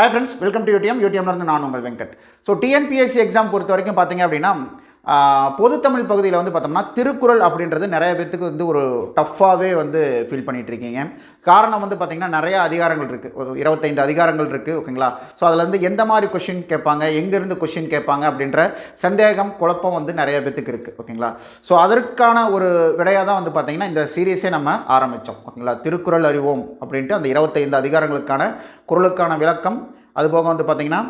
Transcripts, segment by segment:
Hi friends welcome to UTM யூடிஎம்ல இருந்து நான் உங்கள் வெங்கட். ஸோ டிஎன்பிஎஸ்சி எக்ஸாம் பொறுத்த வரைக்கும் பார்த்தீங்க அப்படின்னா பொதுத்தமிழ் பகுதியில் வந்து பார்த்தோம்னா திருக்குறள் அப்படின்றது நிறைய பேத்துக்கு வந்து ஒரு டஃப்பாகவே வந்து ஃபீல் பண்ணிகிட்டு இருக்கீங்க காரணம் வந்து பார்த்திங்கன்னா நிறைய அதிகாரங்கள் இருக்குது ஒரு இருபத்தைந்து அதிகாரங்கள் இருக்குது ஓகேங்களா? ஸோ அதில் வந்து எந்த மாதிரி கொஷின் கேட்பாங்க எங்கேருந்து கொஷின் கேட்பாங்க அப்படின்ற சந்தேகம் குழப்பம் வந்து நிறைய பேத்துக்கு இருக்குது ஓகேங்களா? ஸோ அதற்கான ஒரு விடையாக தான் வந்து பார்த்திங்கன்னா இந்த சீரியஸே நம்ம ஆரம்பித்தோம் ஓகேங்களா? திருக்குறள் அறிவோம் அப்படின்ட்டு அந்த இருபத்தைந்து அதிகாரங்களுக்கான குறளுக்கான விளக்கம். அதுபோக வந்து பார்த்திங்கன்னா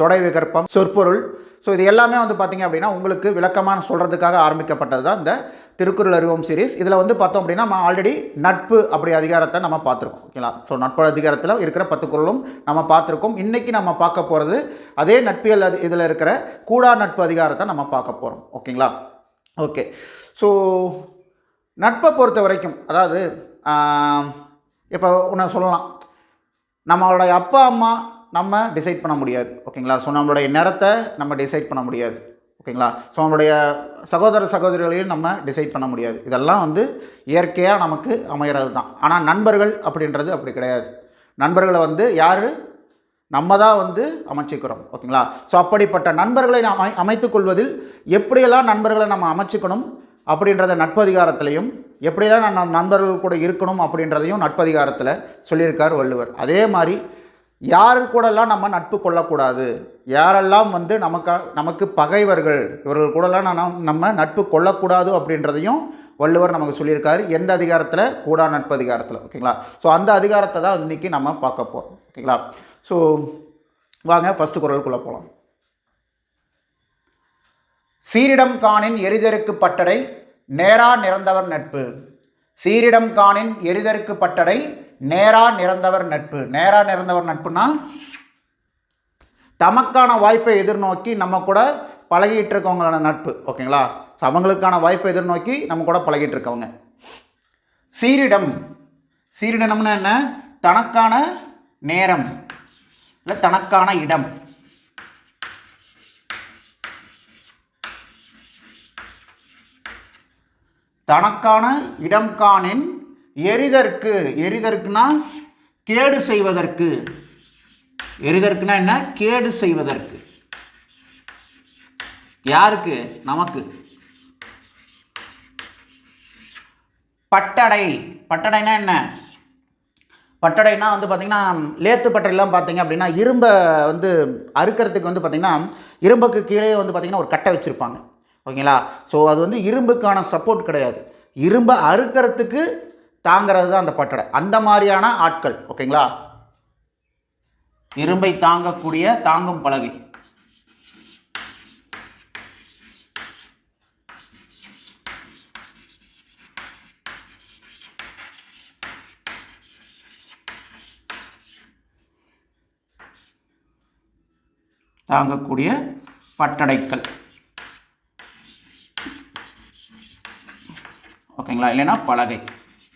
தொடை விகற்பம் சொற்பொருள் ஸோ இது எல்லாமே வந்து பார்த்திங்க அப்படின்னா உங்களுக்கு விளக்கமாக சொல்கிறதுக்காக ஆரம்பிக்கப்பட்டது தான் இந்த திருக்குறள் அறிவோம் சீரிஸ் இதில் வந்து பார்த்தோம் அப்படின்னா நம்ம ஆல்ரெடி நட்பு அப்படி அதிகாரத்தை நம்ம பார்த்துருக்கோம். ஓகேங்களா ஸோ நட்பு அதிகாரத்தில் இருக்கிற பத்து குரலும் நம்ம பார்த்துருக்கோம். இன்றைக்கி நம்ம பார்க்க போகிறது அதே நட்பியல் அது இதில் இருக்கிற கூடா நட்பு அதிகாரத்தை நம்ம பார்க்க போகிறோம் ஓகேங்களா ஓகே ஸோ நட்பை பொறுத்த வரைக்கும் அதாவது இப்போ ஒன்று சொல்லலாம். நம்மளுடைய அப்பா அம்மா நம்ம டிசைட் பண்ண முடியாது. ஓகேங்களா? ஸோ நம்மளுடைய நிறத்தை நம்ம டிசைட் பண்ண முடியாது. ஓகேங்களா? ஸோ நம்மளுடைய சகோதர சகோதரிகளையும் நம்ம டிசைட் பண்ண முடியாது. இதெல்லாம் வந்து இயற்கையாக நமக்கு அமைகிறது தான். ஆனால் நண்பர்கள் அப்படின்றது அப்படி கிடையாது. நண்பர்களை வந்து யார்? நம்ம தான் வந்து அமைச்சிக்கிறோம். ஓகேங்களா? ஸோ அப்படிப்பட்ட நண்பர்களை நாம் அமை அமைத்துக்கொள்வதில் எப்படியெல்லாம் நண்பர்களை நம்ம அமைச்சிக்கணும் அப்படின்றத நட்பதிகாரத்திலையும் எப்படியெல்லாம் நம் நண்பர்கள் கூட இருக்கணும் அப்படின்றதையும் நட்பதிகாரத்தில் சொல்லியிருக்கார் வள்ளுவர். அதே மாதிரி யாரு கூடலாம் நம்ம நட்பு கொள்ளக்கூடாது? யாரெல்லாம் வந்து நமக்கு நமக்கு பகைவர்கள் இவர்கள் கூடலாம் நம்ம நம்ம நட்பு கொள்ளக்கூடாது அப்படின்றதையும் வள்ளுவர் நமக்கு சொல்லியிருக்காரு. எந்த அதிகாரத்தில்? கூடா நட்பு அதிகாரத்தில். ஓகேங்களா? ஸோ அந்த அதிகாரத்தை தான் இன்றைக்கி நம்ம பார்க்க போகிறோம் ஓகேங்களா? ஸோ வாங்க ஃபஸ்ட்டு குரலுக்குள்ளே போகலாம் சீரிடம் காணின் எரிதருக்கு பட்டடை நேரா நிறந்தவர் நட்பு. சீரிடம் காணின் எரிதருக்கு பட்டடை நேரா நிறந்தவர் நட்பு. நேரா நிறந்தவர் நட்புனா தமக்கான வாய்ப்பை எதிர்நோக்கி நம்ம கூட பழகிட்டு இருக்கவங்களான நட்பு. ஓகேங்களா? ஸோ அவங்களுக்கான வாய்ப்பை எதிர்நோக்கி நம்ம கூட பழகிட்டு இருக்கவங்க சீரிடம். சீரிடம்னா என்ன? தனக்கான நேரம். இல்லை தனக்கான இடம். தனக்கான இடம் காணின் எரிதற்கு எரிதற்குனா கேடு செய்வதற்கு. எரிதற்குனா என்ன? கேடு செய்வதற்கு. யாருக்கு? நமக்கு. பட்டடை. பட்டடைனா என்ன? பட்டடைனா வந்து பார்த்திங்கன்னா லேத்து பட்டடைலாம் பார்த்தீங்க அப்படின்னா இரும்பை வந்து அறுக்கிறதுக்கு வந்து பார்த்திங்கன்னா இரும்புக்கு கீழே வந்து பார்த்திங்கன்னா ஒரு கட்டை வச்சுருப்பாங்க. ஓகேங்களா? ஸோ அது வந்து இரும்புக்கான சப்போர்ட் கிடையாது. இரும்பை அறுக்கிறதுக்கு தாங்கிறது தான் அந்த பட்டடை. அந்த மாதிரியான ஆட்கள் ஓகேங்களா? இரும்பை தாங்கக்கூடிய தாங்கும் பலகை. தாங்கக்கூடிய பட்டடைக்கல் ஓகேங்களா? இல்லைன்னா பலகை.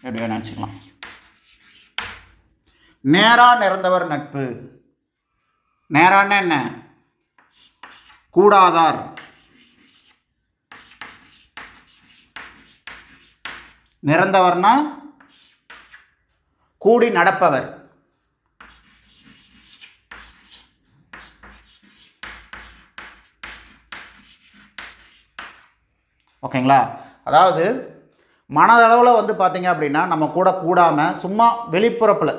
எப்படி வேணா வச்சுக்கலாம் நேராக நிறந்தவர் நட்பு. நேரான்னா என்ன? கூடாதார். நிறந்தவர்னா கூடி நடப்பவர். ஓகேங்களா? அதாவது மனதளவில் வந்து பார்த்திங்க அப்படின்னா நம்ம கூட கூடாமல் சும்மா வெளிப்புறப்பில்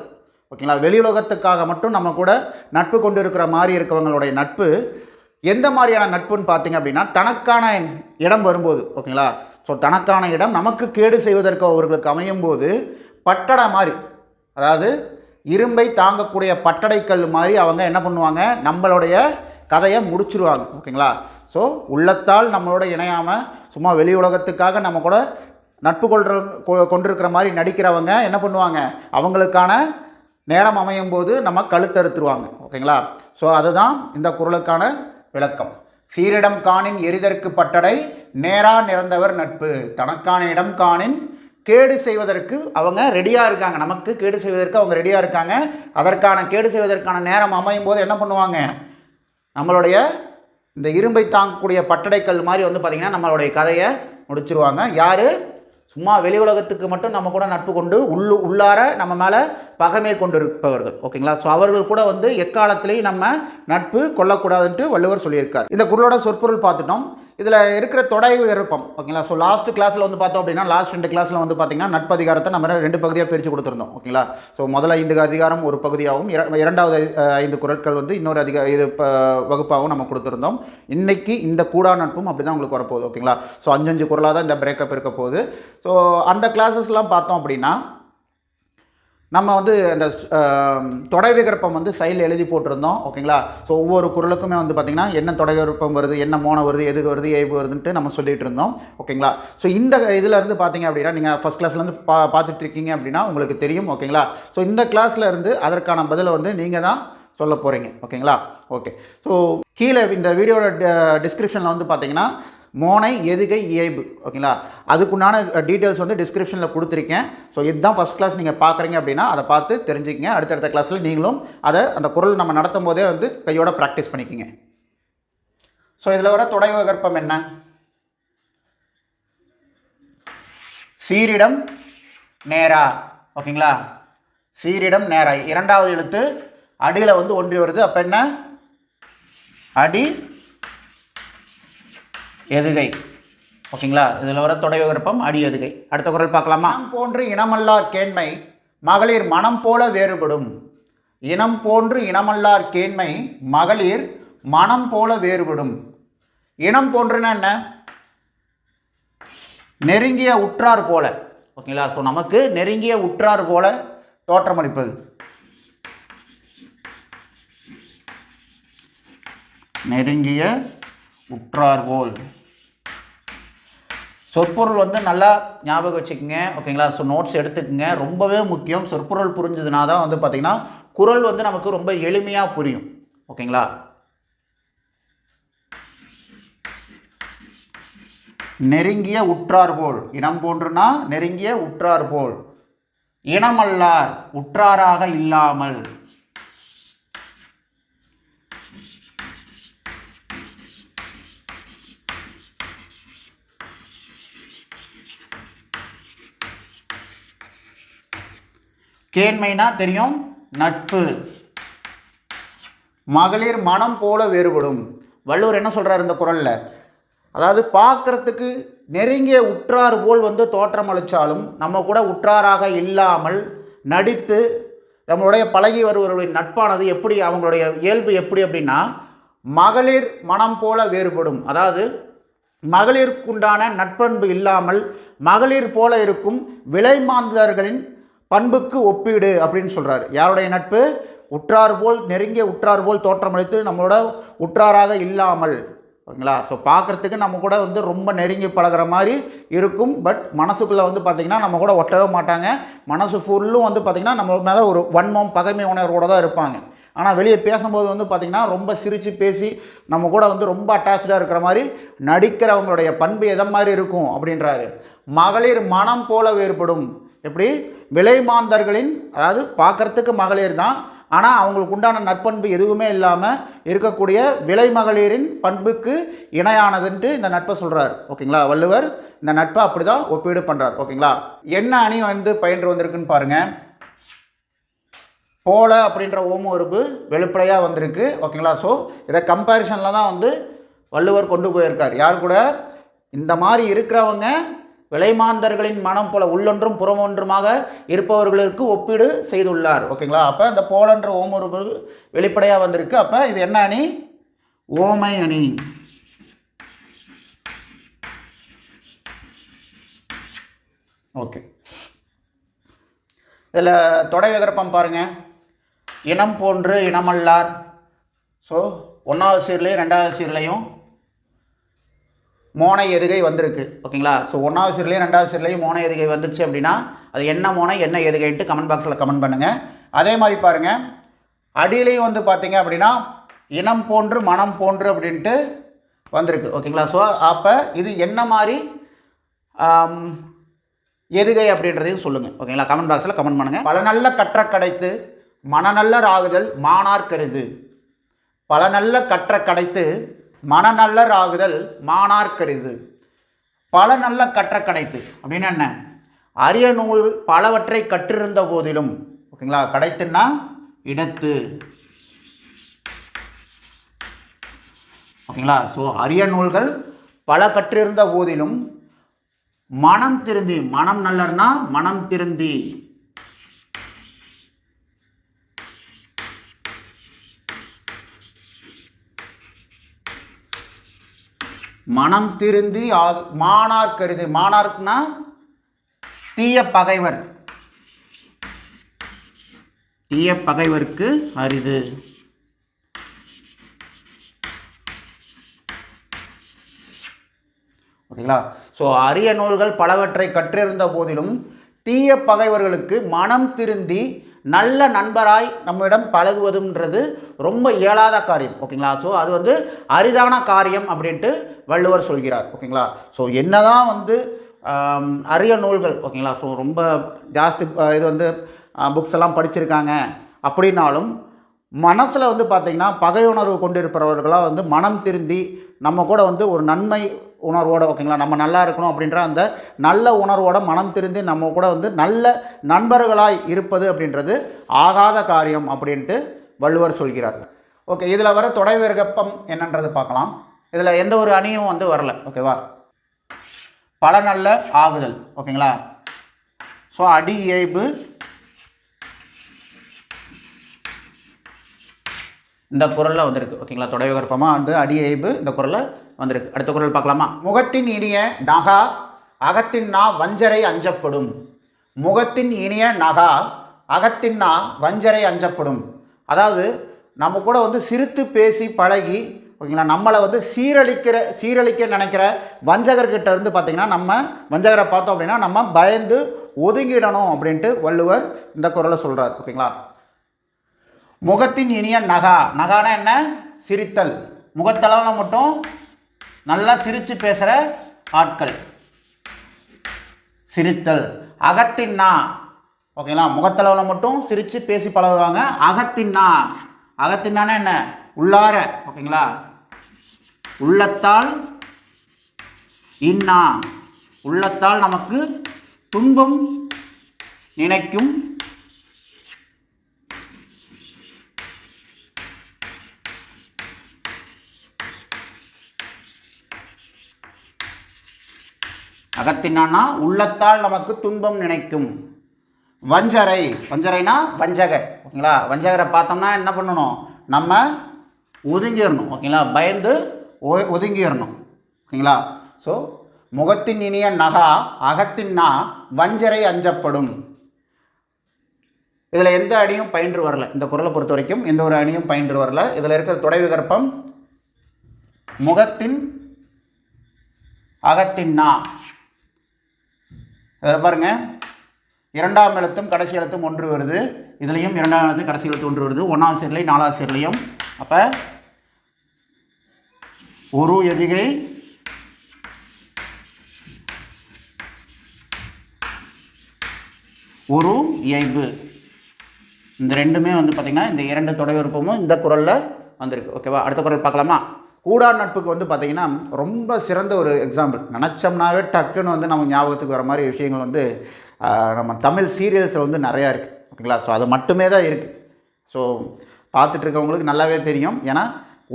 ஓகேங்களா? வெளி உலகத்துக்காக மட்டும் நம்ம கூட நட்பு கொண்டு இருக்கிற மாதிரி இருக்கவங்களுடைய நட்பு எந்த மாதிரியான நட்புன்னு பார்த்தீங்க அப்படின்னா தனக்கான இடம் வரும்போது ஓகேங்களா? ஸோ தனக்கான இடம் நமக்கு கேடு செய்வதற்கு அவர்களுக்கு அமையும் போது பட்டடை மாதிரி அதாவது இரும்பை தாங்கக்கூடிய பட்டடைக்கல் மாதிரி அவங்க என்ன பண்ணுவாங்க? நம்மளுடைய கதையை முடிச்சிருவாங்க ஓகேங்களா? ஸோ உள்ளத்தால் நம்மளோட இணையாமல் சும்மா வெளி உலகத்துக்காக நம்ம கூட நட்பு கொள்ற கொ- கொண்டிருக்கிற மாதிரி நடிக்கிறவங்க என்ன பண்ணுவாங்க? அவங்களுக்கான நேரம் அமையும் போது நம்ம கழுத்தறுத்துருவாங்க. ஓகேங்களா? ஸோ அதுதான் இந்த குரலுக்கான விளக்கம். சீரிடம் காணின் எரிதற்கு பட்டடை நேரா நிறந்தவர் நட்பு. தனக்கான இடம் காணின் கேடு செய்வதற்கு அவங்க ரெடியாக இருக்காங்க. நமக்கு கேடு செய்வதற்கு அவங்க ரெடியாக இருக்காங்க. அதற்கான கேடு செய்வதற்கான நேரம் அமையும் போது என்ன பண்ணுவாங்க? நம்மளுடைய இந்த இரும்பை தாங்கக்கூடிய பட்டடைக்கல் மாதிரி வந்து பார்த்திங்கன்னா நம்மளுடைய கதையை முடிச்சிருவாங்க. யார்? சும்மா வெளி உலகத்துக்கு மட்டும் நம்ம கூட நட்பு கொண்டு உள்ளு உள்ளார நம்ம மேலே பகைமை கொண்டு இருப்பவர்கள் ஓகேங்களா? ஸோ அவர்கள் கூட வந்து எக்காலத்திலையும் நம்ம நட்பு கொள்ளக்கூடாதுன்ட்டு வள்ளுவர் சொல்லியிருக்கார். இந்த குரலோட சொற்பொருள் பார்த்துட்டோம். இதில் இருக்கிற தொடை விருப்பம். ஓகேங்களா? ஸோ லாஸ்ட் கிளாஸில் வந்து பார்த்தோம் அப்படின்னா லாஸ்ட் ரெண்டு கிளாஸில் வந்து பார்த்தீங்கன்னா நட்பதிகாரத்தை நம்ம ரெண்டு பகுதியாக பிரித்து கொடுத்துருந்தோம். ஓகேங்களா? ஸோ முதல்ல ஐந்து அதிகாரம் ஒரு பகுதியாகவும் இர- இரண்டாவது ஐந்து குரட்கள் வந்து இன்னொரு அதிக இது வகுப்பாகவும் நம்ம கொடுத்துருந்தோம். இன்றைக்கி இந்த கூடா நட்பும் அப்படி தான் உங்களுக்கு வரப்போகுது. ஓகேங்களா? ஸோ அஞ்சஞ்சு குரலாக தான் இந்த பிரேக்கப் இருக்க போகுது. ஸோ அந்த கிளாஸஸ்லாம் பார்த்தோம் அப்படின்னா நம்ம வந்து அந்த தொடை விகரப்பம் வந்து சைடில் எழுதி போட்டிருந்தோம் ஓகேங்களா? ஸோ ஒவ்வொரு குரலுக்குமே வந்து பார்த்திங்கன்னா என்ன தொடை விகற்பம் வருது என்ன மோனம் வருது எது வருது ஏய்வு வருதுன்ட்டு நம்ம சொல்லிகிட்டு இருந்தோம் ஓகேங்களா? ஸோ இந்த இதில் பார்த்திங்க அப்படின்னா நீங்கள் ஃபஸ்ட் கிளாஸ்லேருந்து பா பார்த்துட்டு இருக்கீங்க அப்படின்னா உங்களுக்கு தெரியும் ஓகேங்களா? ஸோ இந்த கிளாஸ்லேருந்து அதற்கான பதிலை வந்து நீங்கள் தான் சொல்ல போகிறீங்க ஓகேங்களா? ஓகே ஸோ கீழே இந்த வீடியோட டிஸ்கிரிப்ஷனில் வந்து பார்த்திங்கன்னா மோனை எதுகை இயைபு. ஓகேங்களா? அதுக்குண்டான டீட்டெயில்ஸ் வந்து டிஸ்கிரிப்ஷனில் கொடுத்துருக்கேன். ஸோ இதுதான் ஃபஸ்ட் கிளாஸ் நீங்கள் பார்க்குறீங்க அப்படின்னா அதை பார்த்து தெரிஞ்சுக்கங்க. அடுத்தடுத்த கிளாஸில் நீங்களும் அதை அந்த குரல் நம்ம நடத்தும் போதே வந்து கையோட ப்ராக்டிஸ் பண்ணிக்கோங்க. ஸோ இதில் வர தொடை விகற்பம் என்ன? சீரிடம் நேரா. ஓகேங்களா? சீரிடம் நேரா. இரண்டாவது எழுத்து அடியில் வந்து ஒன்றி வருது. அப்போ என்ன? அடி எதுகை. ஓகேங்களா? இதில் வர தொடை விருப்பம் அடி எதுகை. அடுத்த குரல் பார்க்கலாமா? போன்று இனமல்லார் கேண்மை மகளிர் மனம் போல வேறுபடும். இனம் போன்று இனமல்லார் கேண்மை மகளிர் மனம் போல வேறுபடும். இனம் போன்றுன்னா என்ன? நெருங்கிய உற்றார் போல. ஓகேங்களா? ஸோ நமக்கு நெருங்கிய உற்றார் போல தோற்றமளிப்பது. நெருங்கிய உற்றார் போல். சொற்பொருள் வந்து நல்லா ஞாபகம் வச்சுக்கோங்க ஓகேங்களா? ஸோ நோட்ஸ் எடுத்துக்கோங்க. ரொம்பவே முக்கியம். சொற்பொருள் புரிஞ்சதுனா தான் வந்து பார்த்திங்கன்னா குரல் வந்து நமக்கு ரொம்ப எளிமையாக புரியும். ஓகேங்களா? நெருங்கிய உற்றார் போல். இனம் போன்றுனா நெருங்கிய உற்றார் போல். இனமல்லார் உற்றாராக இல்லாமல். கேண்மைனா தெரியும் நட்பு. மகளிர் மனம் போல வேறுபடும். வள்ளுவர் என்ன சொல்கிறார் இந்த குரலில்? அதாவது பார்க்கறதுக்கு நெருங்கிய உற்றார் போல் வந்து தோற்றம் அளித்தாலும் நம்ம கூட உற்றாராக இல்லாமல் நடித்து நம்மளுடைய பழகி வருபவர்களின் நட்பானது எப்படி அவங்களுடைய இயல்பு எப்படி அப்படின்னா மகளிர் மனம் போல வேறுபடும். அதாவது மகளிருக்குண்டான நட்பண்பு இல்லாமல் மகளிர் போல இருக்கும் விலைமாந்தர்களின் பண்புக்கு ஒப்பீடு அப்படின்னு சொல்கிறார் யாருடைய நட்பு? உற்றார் போல் நெருங்கிய உற்றார் போல் தோற்றமளித்து நம்மளோட உற்றாராக இல்லாமல். ஓகேங்களா? ஸோ பார்க்குறதுக்கு நம்ம கூட வந்து ரொம்ப நெருங்கி பழகுற மாதிரி இருக்கும். பட் மனசுக்குள்ளே வந்து பார்த்திங்கன்னா நம்ம கூட ஒட்டவே மாட்டாங்க. மனசு ஃபுல்லும் வந்து பார்த்திங்கன்னா நம்ம மேலே ஒரு வன்மம் பகைமை உணர்வோடு தான் இருப்பாங்க. ஆனால் வெளியே பேசும்போது வந்து பார்த்திங்கன்னா ரொம்ப சிரித்து பேசி நம்ம கூட வந்து ரொம்ப அட்டாச்சாக இருக்கிற மாதிரி நடிக்கிறவங்களுடைய பண்பு எதை மாதிரி இருக்கும்? அப்படின்றாரு. மகளிர் மனம் போல வேறுபடும். எப்படி? விலைமாந்தர்களின் அதாவது பார்க்கறதுக்கு மகளிர் தான். ஆனால் அவங்களுக்கு உண்டான நற்பண்பு எதுவுமே இல்லாமல் இருக்கக்கூடிய விலை மகளிரின் பண்புக்கு இணையானதுன்ட்டு இந்த நட்பை சொல்கிறார் ஓகேங்களா? வள்ளுவர் இந்த நட்பை அப்படி தான் ஒப்பீடு பண்ணுறார் ஓகேங்களா? என்ன அணி வந்து பயின்று வந்திருக்குன்னு பாருங்கள் போல அப்படின்ற ஓம உறுப்பு வெளிப்படையாக வந்திருக்கு. ஓகேங்களா? ஸோ இதை கம்பேரிஷனில் தான் வந்து வள்ளுவர் கொண்டு போயிருக்கார். யார் கூட? இந்த மாதிரி இருக்கிறவங்க விலைமாந்தர்களின் மனம் போல உள்ளொன்றும் புறமொன்றுமாக இருப்பவர்களுக்கு ஒப்பீடு செய்துள்ளார். ஓகேங்களா அப்போ இந்த போலன்ற ஓம வெளிப்படையாக வந்திருக்கு. அப்போ இது என்ன அணி? ஓமை அணி. ஓகே இதில் தொடை விகற்பம் பாருங்கள் இனம் போன்று இனமல்லார். ஸோ ஒன்றாவது சீர்லேயும் ரெண்டாவது சீர்லேயும் மோனை எதுகை வந்திருக்கு. ஓகேங்களா? ஸோ ஒன்றாவது சீர்லேயும் ரெண்டாவது சீர்லேயும் மோனை எதுகை வந்துச்சு அப்படின்னா அது என்ன மோனை என்ன எதுகைன்ட்டு கமெண்ட் பாக்ஸில் கமெண்ட் பண்ணுங்கள் அதே மாதிரி பாருங்கள் அடியிலையும் வந்து பார்த்தீங்க அப்படின்னா இனம் போன்று மனம் போன்று அப்படின்ட்டு வந்திருக்கு. ஓகேங்களா? ஸோ அப்போ இது என்ன மாதிரி எதுகை அப்படின்றதையும் சொல்லுங்கள் ஓகேங்களா? கமெண்ட் பாக்ஸில் கமெண்ட் பண்ணுங்கள் பல நல்ல கற்ற கடைத்து மனநல்ல ராகுதல் மானார் கருது. பல நல்ல கற்ற கடைத்து மனநல்லர் ஆகுதல் மானார் கருது. பல நல்ல கற்ற கிடைத்து அப்படின்னு என்ன? அரிய நூல் பலவற்றை கற்றிருந்த போதிலும் ஓகேங்களா? கிடைத்துன்னா இடத்து. ஓகேங்களா? ஸோ அரிய நூல்கள் பல கற்றிருந்த போதிலும் மனம் திருந்தி மனம் நல்லர்னா மனம் திருந்தி. மனம் திருந்தி ஆ- மானார் கருது மானார்க்குனா தீய பகைவர். தீய பகைவர்க்கு அரிது. ஓகேங்களா? ஸோ அரிய நூல்கள் பலவற்றை கற்றிருந்த போதிலும் தீய பகைவர்களுக்கு மனம் திருந்தி நல்ல நண்பராய் நம்மிடம் பழகுவதுன்றது ரொம்ப இயலாத காரியம் ஓகேங்களா? ஸோ அது வந்து அரிதான காரியம் அப்படின்ட்டு வள்ளுவர் சொல்கிறார் ஓகேங்களா? ஸோ என்னதான் வந்து அரிய நூல்கள் ஓகேங்களா? ஸோ ரொம்ப ஜாஸ்தி இது வந்து புக்ஸ் எல்லாம் படிச்சிருக்காங்க அப்படின்னாலும் மனசில் வந்து பார்த்திங்கன்னா பகையுணர்வு கொண்டிருப்பவர்களாக வந்து மனம் திருந்தி நம்ம கூட வந்து ஒரு நன்மை உணர்வோடு ஓகேங்களா? நம்ம நல்லா இருக்கணும் அப்படின்ற அந்த நல்ல உணர்வோட மனம் திருந்தி நம்ம கூட வந்து நல்ல நண்பர்களாய் இருப்பது அப்படின்றது ஆகாத காரியம் அப்படின்ட்டு வள்ளுவர் சொல்கிறார். ஓகே இதில் வர தொடைவிறகப்பம் என்னன்றது பார்க்கலாம். இதில் எந்த ஒரு அணியும் வந்து வரல. ஓகேவா பல நல்ல ஆகுதல். ஓகேங்களா? ஸோ அடி ஏய்பு இந்த குரலில் வந்திருக்கு. ஓகேங்களா? தொடவிகற்பமாக வந்து அடி இயைபு. இந்த குரலில் வந்திருக்கு. அடுத்த குரல் பார்க்கலாமா? முகத்தின் இனிய நகா அகத்தின் நா வஞ்சரை அஞ்சப்படும். முகத்தின் இனிய நகா அகத்தின் நா வஞ்சரை அஞ்சப்படும். அதாவது நம்ம கூட வந்து சிரித்து பேசி பழகி ஓகேங்களா நம்மளை வந்து சீரழிக்கிற சீரழிக்க நினைக்கிற வஞ்சகர்கிட்ட இருந்து பார்த்திங்கன்னா நம்ம வஞ்சகரை பார்த்தோம் அப்படின்னா நம்ம பயந்து ஒதுங்கிடணும் அப்படின்ட்டு வள்ளுவர் இந்த குரலை சொல்கிறார் ஓகேங்களா? முகத்தின் இனிய நகா. நகானா என்ன? சிரித்தல். முகத்தளவில் மட்டும் நல்லா சிரித்து பேசுகிற ஆட்கள். சிரித்தல். அகத்தின்னா ஓகேங்களா? முகத்தளவில் மட்டும் சிரித்து பேசி பழகுவாங்க. அகத்தின்னா அகத்தின்னானா என்ன? உள்ளார. ஓகேங்களா? உள்ளத்தால் இன்னா. உள்ளத்தால் நமக்கு துன்பம் நினைக்கும் அகத்தினானா உள்ளத்தால் நமக்கு துன்பம் நினைக்கும். வஞ்சரை வஞ்சரைனா வஞ்சகர் ஓகேங்களா? வஞ்சகரை பார்த்தோம்னா என்ன பண்ணணும்? நம்ம ஒதுங்கிடணும் ஓகேங்களா? பயந்து ஒ- ஒதுங்கிடணும் ஓகேங்களா? ஸோ முகத்தின் இனிய நகா அகத்தின் நா வஞ்சரை அஞ்சப்படும். இதில் எந்த அணியும் பயின்று வரல. இந்த குரலை பொறுத்த வரைக்கும் எந்த ஒரு அணியும் பயின்று வரல. இதில் இருக்கிற துடைவு விகற்பம் முகத்தின் அகத்தின் நா இதில் பாருங்க. இரண்டாம் எழுத்தும் கடைசி எழுத்தும் ஒன்று வருது. இதுலேயும் இரண்டாம் எழுத்து கடைசி எழுத்து ஒன்று வருது. ஒன்றாவது சேர்லையும் நாலாவது சேர்லையும். அப்போ ஒரு எதிகை ஒரு இயைபு. இந்த ரெண்டுமே வந்து பார்த்திங்கன்னா இந்த இரண்டு தொடை விருப்பமும் இந்த குரலில் வந்திருக்கு. ஓகேவா? அடுத்த குரல் பார்க்கலாமா? கூடா நட்புக்கு வந்து பார்த்திங்கன்னா ரொம்ப சிறந்த ஒரு எக்ஸாம்பிள் நினச்சோம்னாவே டக்குன்னு வந்து நமக்கு ஞாபகத்துக்கு வர மாதிரி விஷயங்கள் வந்து நம்ம தமிழ் சீரியல்ஸில் வந்து நிறையா இருக்குது ஓகேங்களா? ஸோ அது மட்டுமே தான் இருக்குது ஸோ பார்த்துட்டு இருக்கவங்களுக்கு நல்லாவே தெரியும். ஏன்னா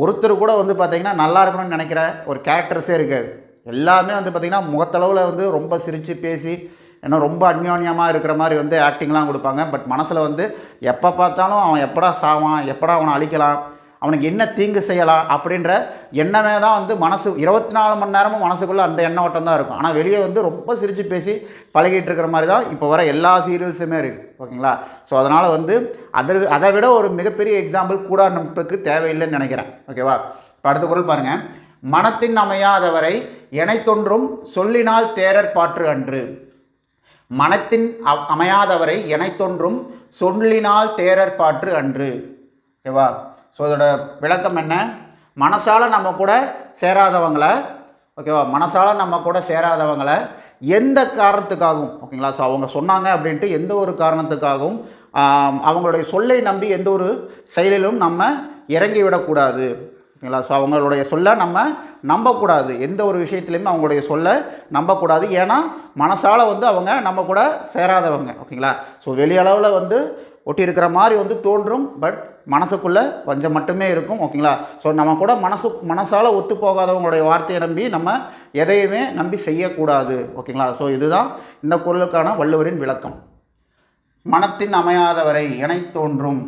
ஒருத்தர் கூட வந்து பார்த்திங்கன்னா நல்லா இருக்கணும்னு நினைக்கிற ஒரு கேரக்டர்ஸே இருக்காது. எல்லாமே வந்து பார்த்திங்கன்னா முகத்தளவில் வந்து ரொம்ப சிரித்து பேசி ஏன்னா ரொம்ப அந்யோன்யமாக இருக்கிற மாதிரி வந்து ஆக்டிங்லாம் கொடுப்பாங்க. பட் மனசில் வந்து எப்போ பார்த்தாலும் அவன் எப்படா சாவான் எப்படா அவனை அழிக்கலாம் அவனுக்கு என்ன தீங்கு செய்யலாம் அப்படின்ற எண்ணமே தான் வந்து மனசு இருபத்தி நாலு மணி நேரமும் மனசுக்குள்ளே அந்த எண்ண ஓட்டம் தான் இருக்கும். ஆனால் வெளியே வந்து ரொம்ப சிரித்து பேசி பழகிட்டு இருக்கிற மாதிரி தான் இப்போ வர எல்லா சீரியல்ஸுமே இருக்குது ஓகேங்களா? ஸோ அதனால் வந்து அதை அதை விட ஒரு மிகப்பெரிய எக்ஸாம்பிள் கூட நமக்கு தேவையில்லைன்னு நினைக்கிறேன். ஓகேவா? இப்போ அடுத்த குரல் பாருங்கள் மனத்தின் அமையாதவரை எனைத்தொன்றும் சொல்லினால் தேரர் பாற்று அன்று. மனத்தின் அமையாதவரை எனைத்தொன்றும் சொல்லினால் தேரர் பாற்று அன்று. ஓகேவா? ஸோ இதோட விளக்கம் என்ன? மனசால் நம்ம கூட சேராதவங்களை ஓகேவா மனசால் நம்ம கூட சேராதவங்கள எந்த காரணத்துக்காகவும் ஓகேங்களா ஸோ அவங்க சொன்னாங்க அப்படின்ட்டு எந்த ஒரு காரணத்துக்காகவும் அவங்களுடைய சொல்லை நம்பி எந்த ஒரு செயலிலும் நம்ம இறங்கி விடக்கூடாது ஓகேங்களா ஸோ அவங்களுடைய சொல்ல நம்ம நம்பக்கூடாது. எந்த ஒரு விஷயத்துலையுமே அவங்களுடைய சொல்ல நம்பக்கூடாது. ஏன்னா மனசால் வந்து அவங்க நம்ம கூட சேராதவங்க. ஓகேங்களா ஸோ வெளியளவில் வந்து ஒட்டி இருக்கிற மாதிரி வந்து தோன்றும். பட் மனசுக்குள்ளே வஞ்சம் மட்டுமே இருக்கும் ஓகேங்களா? ஸோ நம்ம கூட மனசு மனசால் ஒத்து போகாதவங்களுடைய வார்த்தையை நம்பி நம்ம எதையுமே நம்பி செய்யக்கூடாது ஓகேங்களா? ஸோ இதுதான் இந்த குரலுக்கான வள்ளுவரின் விளக்கம். மனத்தின் அமையாதவரை இணை தோன்றும்.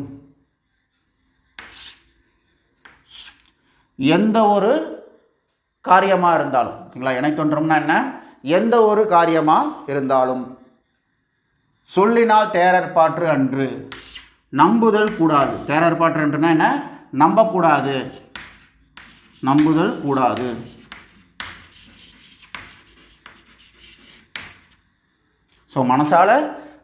எந்த ஒரு காரியமாக இருந்தாலும் ஓகேங்களா? இணை தோன்றும்னா என்ன? எந்த ஒரு காரியமாக இருந்தாலும். சொல்லினால் தேரற்பாற்று அன்று. நம்புதல் கூடாது. தேரர் என்ன? நம்பக்கூடாது. நம்புதல் கூடாது. ஸோ மனசால்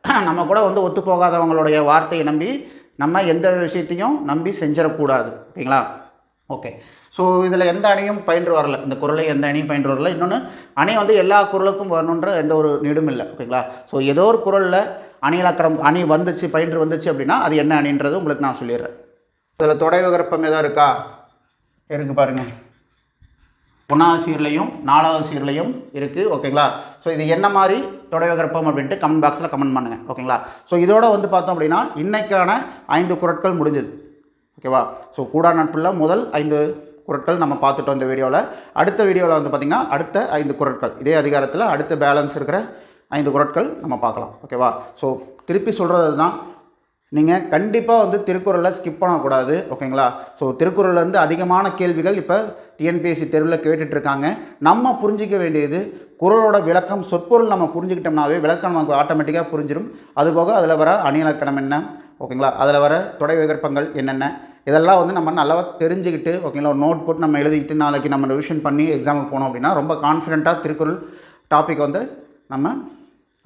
நம்ம கூட வந்து ஒத்துப்போகாதவங்களுடைய வார்த்தையை நம்பி நம்ம எந்த விஷயத்தையும் நம்பி செஞ்சிடக்கூடாது. ஓகேங்களா? ஓகே. ஸோ இதில் எந்த அணியும் பயின்று வரல. இந்த குரலை எந்த அணியும் பயின்று வரல. இன்னொன்று அணி வந்து எல்லா குரலுக்கும் வரணுன்ற எந்த ஒரு நீடும் இல்லை. ஓகேங்களா? ஸோ ஏதோ ஒரு குரலில் அணி அணி வந்துச்சு பயின்று வந்துச்சு அப்படின்னா அது என்ன அணின்றது உங்களுக்கு நான் சொல்லிடுறேன். அதில் தொடை விகற்பம் எதாவது இருக்கா? இருக்கு பாருங்கள் ஒன்றாவது சீர்லையும் நாலாவது சீர்லையும் இருக்குது ஓகேங்களா? ஸோ இது என்ன மாதிரி தொடை அப்படின்ட்டு கமெண்ட் பாக்ஸில் கமெண்ட் பண்ணுங்கள் ஓகேங்களா? ஸோ இதோட வந்து பார்த்தோம் அப்படின்னா இன்றைக்கான ஐந்து குரட்கள் முடிஞ்சது ஓகேவா? ஸோ கூடா நட்புள்ள முதல் ஐந்து குரட்கள் நம்ம பார்த்துட்டோம் இந்த வீடியோவில் அடுத்த வீடியோவில் வந்து பார்த்திங்கன்னா அடுத்த ஐந்து குரட்கள். இதே அதிகாரத்தில் அடுத்த பேலன்ஸ் இருக்கிற ஐந்து குரட்கள் நம்ம பார்க்கலாம். ஓகேவா? ஸோ திருப்பி சொல்கிறது தான் நீங்கள் கண்டிப்பாக வந்து திருக்குறளை ஸ்கிப் பண்ணக்கூடாது. ஓகேங்களா? ஸோ திருக்குறள்லேருந்து அதிகமான கேள்விகள் இப்போ டிஎன்பிஎஸ்சி தெருவில் கேட்டுட்ருக்காங்க. நம்ம புரிஞ்சிக்க வேண்டியது குறளோட விளக்கம் சொற்பொருள் நம்ம புரிஞ்சுக்கிட்டோம்னாவே விளக்கம் நமக்கு ஆட்டோமேட்டிக்காக புரிஞ்சிடும் அதுபோக அதில் வர அணியலக்கணம் என்ன? ஓகேங்களா? அதில் வர தொடை விகற்பங்கள் என்னென்ன? இதெல்லாம் வந்து நம்ம நல்லா தெரிஞ்சுக்கிட்டு ஓகேங்களா? ஒரு நோட் போட்டு நம்ம எழுதிக்கிட்டு நாளைக்கு நம்ம ரிவிஷன் பண்ணி எக்ஸாமுக்கு போனோம் அப்படின்னா ரொம்ப கான்ஃபிடெண்ட்டாக திருக்குறள் டாபிக் வந்து நம்ம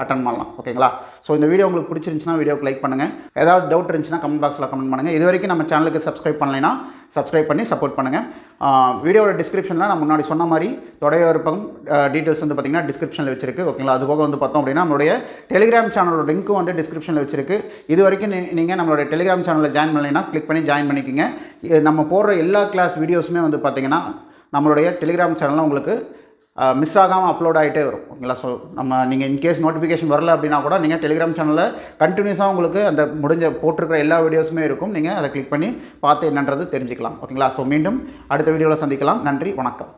அட்டன் பண்ணலாம். ஓகேங்களா ஸோ இந்த வீடியோ உங்களுக்கு பிடிச்சிருந்துச்சுன்னா வீடியோக்கு லைக் பண்ணுங்கள் ஏதாவது டவுட் இருந்துச்சுன்னா கமெண்ட் பாக்ஸில் கமெண்ட் பண்ணுங்கள் இது வரைக்கும் நம்ம சேனலுக்கு சப்ஸ்கிரைப் பண்ணலைன்னா சப்ஸ்கிரைப் பண்ணி சப்போர்ட் பண்ணுங்கள் வீடியோட டிஸ்கிரிப்ஷனில் நான் முன்னாடி சொன்ன மாதிரி தொடைய டீட்டெயில்ஸ் வந்து பார்த்திங்கன்னா டிஸ்கிரிப்ஷனில் வச்சிருக்கு. ஓகேங்களா அது போக வந்து பார்த்தோம் அப்படின்னா நம்மளுடைய டெலிகிராம் சேனலோட லிங்க்கும் வந்து டிஸ்கிரிப்ஷனில் வச்சிருக்கு. இது வரைக்கும் நீங்கள் நம்மளுடைய டெலிகிராம் சேனலில் ஜாயின் பண்ணலைன்னா கிளிக் பண்ணி ஜாயின் பண்ணிக்கோங்க. இது நம்ம போடுற எல்லா கிளாஸ் வீடியோஸுமே வந்து பார்த்திங்கன்னா நம்மளுடைய டெலிகிராம் சேனலில் உங்களுக்கு மிஸ் ஆகாமல் அப்லோட் ஆகிட்டே வரும். ஓகேங்களா ஸோ நம்ம நீங்கள் இன்கேஸ் நோட்டிஃபிகேஷன் வரல அப்படின்னா கூட நீங்கள் டெலிகிராம் சேனலில் கண்டினியூஸாக உங்களுக்கு அந்த முடிஞ்ச போட்டிருக்கிற எல்லா வீடியோஸுமே இருக்கும். நீங்கள் அதை கிளிக் பண்ணி பார்த்து என்னன்றது தெரிஞ்சுக்கலாம். ஓகேங்களா ஸோ மீண்டும் அடுத்த வீடியோவில் சந்திக்கலாம். நன்றி வணக்கம்.